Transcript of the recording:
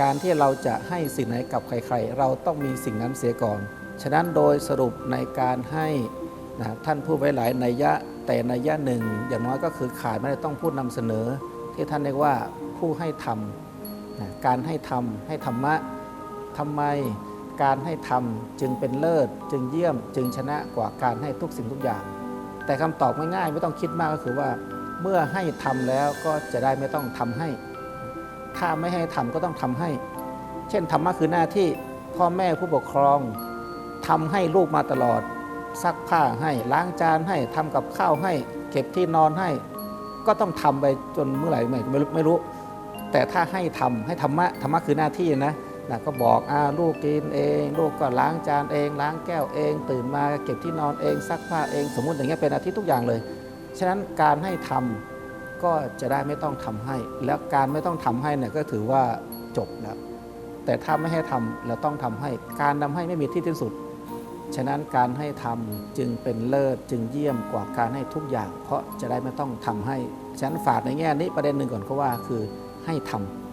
การที่เราจะให้สิ่งไหนกับใครๆ เราต้องมีสิ่งนั้นเสียก่อน ฉะนั้นโดยสรุปในการให้นะท่านพูดไว้หลายนัยยะแต่นัยยะหนึ่ง อย่างน้อยก็คือขาดไม่ได้ต้องพูดนำเสนอ ที่ท่านเรียกว่าผู้ให้ธรรมนะการให้ธรรมให้ธรรมะทำไมการให้ธรรมจึงเป็นเลิศ จึงเยี่ยมจึงชนะกว่าการให้ทุกสิ่งทุกอย่าง แต่คำตอบง่ายๆไม่ต้องคิดมากก็คือว่า เมื่อให้ทำแล้วก็จะได้ไม่ต้องทำให้ ถ้าไม่ให้ทำก็ต้องทำให้ เช่นธรรมะคือหน้าที่พ่อแม่ผู้ปกครองทำให้ลูกมาตลอด ซักผ้าให้ล้างจานให้ทำกับข้าวให้ เก็บที่นอนให้ ก็ต้องทำไปจนเมื่อไหร่ไม่ไม่รู้ไม่รู้ แต่ถ้าให้ทำให้ธรรมะธรรมะคือหน้าที่นะนะก็บอกอาลูกกินเอง ลูกก็ล้างจานเอง ล้างแก้วเอง ตื่นมาเก็บที่นอนเองซักผ้าเองสมมุติอย่างเงี้ยเป็นหน้าที่ทุกอย่างเลย ฉะนั้นการให้ทำ ก็จะได้ไม่ต้องทำให้ แล้วการไม่ต้องทำให้เนี่ยก็ถือว่าจบแล้ว แต่ถ้าไม่ให้ทำเราต้องทำให้ การทำให้ไม่มีที่สิ้นสุด ฉะนั้นการให้ทำจึงเป็นเลิศจึงเยี่ยมกว่าการให้ทุกอย่าง เพราะจะได้ไม่ต้องทำให้ ฉะนั้นฝากในแง่นี้ประเด็นหนึ่งก่อนก็ว่าคือให้ทำ